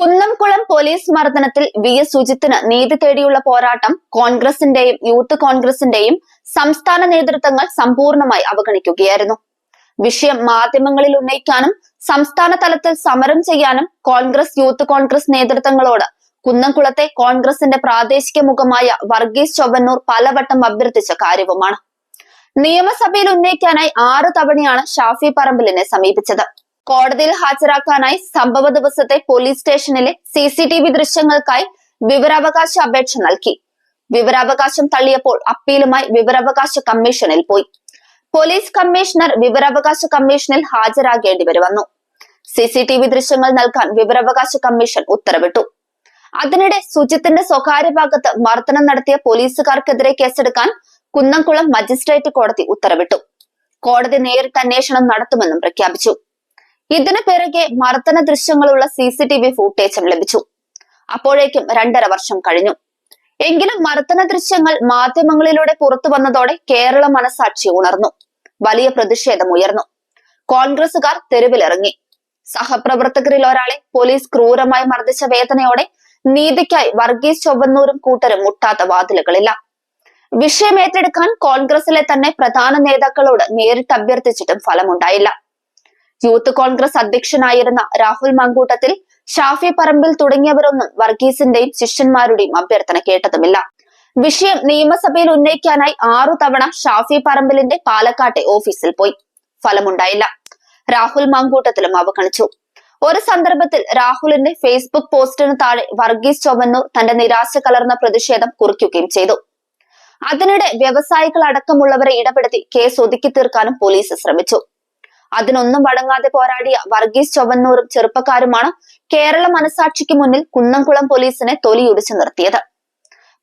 Kunnamkulam police മർദ്ദനത്തിൽ V S സുജിത്തിന് നീതി തേടിയുള്ള പോരാട്ടം കോൺഗ്രസിന്റെയും യൂത്ത് കോൺഗ്രസിന്റെയും സംസ്ഥാന നേതൃത്വങ്ങൾ സമ്പൂർണമായി അവഗണിക്കുകയായിരുന്നു. വിഷയം മാധ്യമങ്ങളിൽ ഉന്നയിക്കാനും സംസ്ഥാന തലത്തിൽ സമരം ചെയ്യാനും കോൺഗ്രസ് യൂത്ത് കോൺഗ്രസ് നേതൃത്വങ്ങളോട് കുന്നംകുളത്തെ കോൺഗ്രസിന്റെ പ്രാദേശിക മുഖമായ വർഗീസ് ചൊവ്വന്നൂർ പലവട്ടം അഭ്യർത്ഥിച്ച കാര്യവുമാണ്. നിയമസഭയിൽ ഉന്നയിക്കാനായി ആറ് തവണയാണ് ഷാഫി പറമ്പിലിനെ സമീപിച്ചത്. കോടതിയിൽ ഹാജരാക്കാനായി സംഭവ ദിവസത്തെ പോലീസ് സ്റ്റേഷനിലെ സി സി ടി വി ദൃശ്യങ്ങൾക്കായി വിവരാവകാശ അപേക്ഷ നൽകി. വിവരാവകാശം തള്ളിയപ്പോൾ അപ്പീലുമായി വിവരാവകാശ കമ്മീഷനിൽ പോയി. പോലീസ് കമ്മീഷണർ വിവരാവകാശ കമ്മീഷനിൽ ഹാജരാകേണ്ടി വന്നു. സി സി ടി വി ദൃശ്യങ്ങൾ നൽകാൻ വിവരാവകാശ കമ്മീഷൻ ഉത്തരവിട്ടു. അതിനിടെ സുജിത്തിന്റെ സ്വകാര്യ ഭാഗത്ത് മർദ്ദനം നടത്തിയ പോലീസുകാർക്കെതിരെ കേസെടുക്കാൻ കുന്നംകുളം മജിസ്ട്രേറ്റ് കോടതി ഉത്തരവിട്ടു. കോടതി നേരിട്ട് അന്വേഷണം നടത്തുമെന്നും പ്രഖ്യാപിച്ചു. ഇതിനു പിറകെ മർദ്ദന ദൃശ്യങ്ങളുള്ള സി സി ടി വി ഫൂട്ടേജും ലഭിച്ചു. അപ്പോഴേക്കും രണ്ടര വർഷം കഴിഞ്ഞു. എങ്കിലും മർദ്ദന ദൃശ്യങ്ങൾ മാധ്യമങ്ങളിലൂടെ പുറത്തു വന്നതോടെ കേരള മനസാക്ഷി ഉണർന്നു. വലിയ പ്രതിഷേധം ഉയർന്നു കോൺഗ്രസുകാർ തെരുവിലിറങ്ങി. സഹപ്രവർത്തകരിൽ ഒരാളെ പോലീസ് ക്രൂരമായി മർദ്ദിച്ച വേദനയോടെ നീതിക്കായി വർഗീസ് ചൊവ്വന്നൂരും കൂട്ടരും മുട്ടാത്ത വാതിലുകളില്ല. വിഷയം ഏറ്റെടുക്കാൻ കോൺഗ്രസിലെ തന്നെ പ്രധാന നേതാക്കളോട് നേരിട്ട് അഭ്യർത്ഥിച്ചിട്ടും ഫലമുണ്ടായില്ല. യൂത്ത് കോൺഗ്രസ് അധ്യക്ഷനായിരുന്ന രാഹുൽ മങ്കൂട്ടത്തിൽ ഷാഫി പറമ്പിൽ തുടങ്ങിയവരൊന്നും വർഗീസിന്റെയും ശിഷ്യന്മാരുടെയും അഭ്യർത്ഥന കേട്ടതുമില്ല. വിഷയം നിയമസഭയിൽ ഉന്നയിക്കാനായി ആറു തവണ ഷാഫി പറമ്പിലിന്റെ പാലക്കാട്ടെ ഓഫീസിൽ പോയി. ഫലമുണ്ടായില്ല. രാഹുൽ മങ്കൂട്ടത്തിലും അവഗണിച്ചു. ഒരു സന്ദർഭത്തിൽ രാഹുലിന്റെ ഫേസ്ബുക്ക് പോസ്റ്റിന് താഴെ വർഗീസ് ചൊവ്വന്നൂർ തന്റെ നിരാശ കലർന്ന പ്രതിഷേധം കുറിക്കുകയും ചെയ്തു. അതിനിടെ വ്യവസായികൾ അടക്കമുള്ളവരെ ഇടപെടുത്തി കേസ് ഒതുക്കി തീർക്കാനും പോലീസ് ശ്രമിച്ചു. അതിനൊന്നും വഴങ്ങാതെ പോരാടിയ വർഗീസ് ചൊവ്വന്നൂറും ചെറുപ്പക്കാരുമാണ് കേരള മനസാക്ഷിക്ക് മുന്നിൽ കുന്നംകുളം പോലീസിനെ തൊലിയുടിച്ചു നിർത്തിയത്.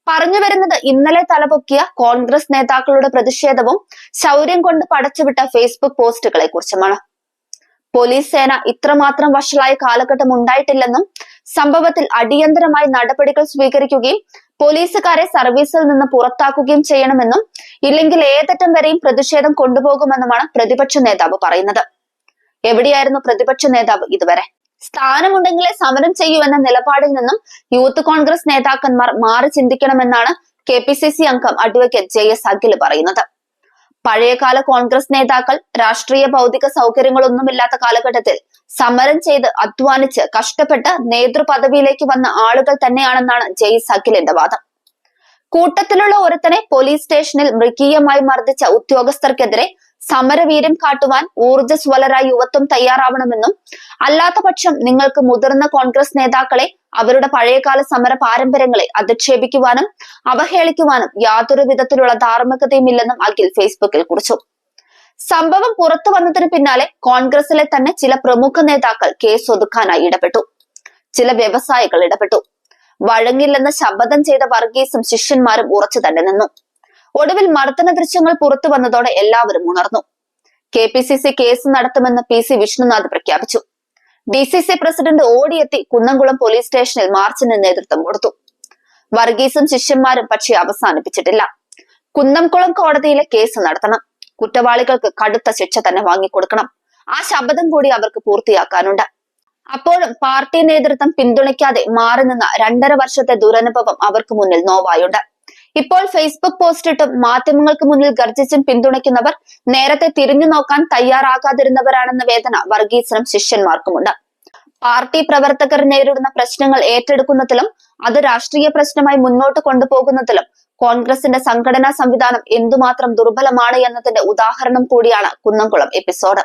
പറഞ്ഞു വരുന്നത് ഇന്നലെ തലപൊക്കിയ കോൺഗ്രസ് നേതാക്കളുടെ പ്രതിഷേധവും ശൗര്യം കൊണ്ട് പടച്ചുവിട്ട ഫേസ്ബുക്ക് പോസ്റ്റുകളെ കുറിച്ചുമാണ് പോലീസ് സേന ഇത്രമാത്രം വഷളായ കാലഘട്ടം ഉണ്ടായിട്ടില്ലെന്നും സംഭവത്തിൽ അടിയന്തരമായി നടപടികൾ സ്വീകരിക്കുകയും പോലീസുകാരെ സർവീസിൽ നിന്ന് പുറത്താക്കുകയും ചെയ്യണമെന്നും ഇല്ലെങ്കിൽ ഏതറ്റം വരെയും പ്രതിഷേധം കൊണ്ടുപോകുമെന്നുമാണ് പ്രതിപക്ഷ നേതാവ് പറയുന്നത്. എവിടെയായിരുന്നു പ്രതിപക്ഷ നേതാവ് ഇതുവരെ? സ്ഥാനമുണ്ടെങ്കിലേ സമരം ചെയ്യൂ എന്ന നിലപാടിൽ നിന്നും യൂത്ത് കോൺഗ്രസ് നേതാക്കന്മാർ മാറി ചിന്തിക്കണമെന്നാണ് കെ പി സി സി അംഗം അഡ്വക്കേറ്റ് ജെ എസ് അഖിൽ പറയുന്നത്. പഴയകാല കോൺഗ്രസ് നേതാക്കൾ രാഷ്ട്രീയ ഭൗതിക സൗകര്യങ്ങളൊന്നുമില്ലാത്ത കാലഘട്ടത്തിൽ സമരം ചെയ്ത് അധ്വാനിച്ച് കഷ്ടപ്പെട്ട് നേതൃപദവിയിലേക്ക് വന്ന ആളുകൾ തന്നെയാണെന്നാണ് ജെയ്സ് അഖിലിന്റെ വാദം. കൂട്ടത്തിലുള്ള ഒരുത്തനെ പോലീസ് സ്റ്റേഷനിൽ മൃഗീയമായി മർദ്ദിച്ച ഉദ്യോഗസ്ഥർക്കെതിരെ സമരവീര്യം കാട്ടുവാൻ ഊർജസ്വലരായ യുവത്വം തയ്യാറാവണമെന്നും അല്ലാത്ത പക്ഷം നിങ്ങൾക്ക് മുതിർന്ന കോൺഗ്രസ് നേതാക്കളെ അവരുടെ പഴയകാല സമര പാരമ്പര്യങ്ങളെ അധിക്ഷേപിക്കുവാനും അവഹേളിക്കുവാനും യാതൊരു വിധത്തിലുള്ള ധാർമ്മികതയും ഇല്ലെന്നും അഖിൽ ഫേസ്ബുക്കിൽ കുറിച്ചു. സംഭവം പുറത്തു വന്നതിന് പിന്നാലെ കോൺഗ്രസിലെ തന്നെ ചില പ്രമുഖ നേതാക്കൾ കേസ് ഒതുക്കാനായി ഇടപെട്ടു. ചില വ്യവസായികൾ ഇടപെട്ടു. വഴങ്ങില്ലെന്ന് ശപഥം ചെയ്ത വർഗീസും ശിഷ്യന്മാരും ഉറച്ചു തന്നെ നിന്നു. ഒടുവിൽ മർദ്ദന ദൃശ്യങ്ങൾ പുറത്തു വന്നതോടെ എല്ലാവരും ഉണർന്നു. K P C C case നടത്തുമെന്ന് പി സി വിഷ്ണുനാഥ് പ്രഖ്യാപിച്ചു. ഡി സി സി പ്രസിഡന്റ് ഓടിയെത്തി കുന്നംകുളം പോലീസ് സ്റ്റേഷനിൽ മാർച്ചിന് നേതൃത്വം കൊടുത്തു. വർഗീസും ശിഷ്യന്മാരും പക്ഷേ അവസാനിപ്പിച്ചിട്ടില്ല. കുന്നംകുളം കോടതിയിലെ കേസ് നടത്തണം. കുറ്റവാളികൾക്ക് കടുത്ത ശിക്ഷ തന്നെ വാങ്ങിക്കൊടുക്കണം. ആ ശബ്ദം കൂടി അവർക്ക് പൂർത്തിയാക്കാനുണ്ട്. അപ്പോഴും പാർട്ടി നേതൃത്വം പിന്തുണയ്ക്കാതെ മാറി നിന്ന രണ്ടര വർഷത്തെ ദുരനുഭവം അവർക്ക് മുന്നിൽ നോവായുണ്ട്. ഇപ്പോൾ ഫേസ്ബുക്ക് പോസ്റ്റ് പോസ്റ്റിട്ടും മാധ്യമങ്ങൾക്ക് മുന്നിൽ ഗർജിച്ചും പിന്തുണയ്ക്കുന്നവർ നേരത്തെ തിരിഞ്ഞു നോക്കാൻ തയ്യാറാകാതിരുന്നവരാണെന്ന വേദന വർഗീസിനും ശിഷ്യന്മാർക്കുമുണ്ട്. പാർട്ടി പ്രവർത്തകർ നേരിടുന്ന പ്രശ്നങ്ങൾ ഏറ്റെടുക്കുന്നതിലും അത് രാഷ്ട്രീയ പ്രശ്നമായി മുന്നോട്ട് കൊണ്ടുപോകുന്നതിലും കോൺഗ്രസിന്റെ സംഘടനാ സംവിധാനം എന്തുമാത്രം ദുർബലമാണ് എന്നതിന്റെ ഉദാഹരണം കൂടിയാണ് കുന്നംകുളം എപ്പിസോഡ്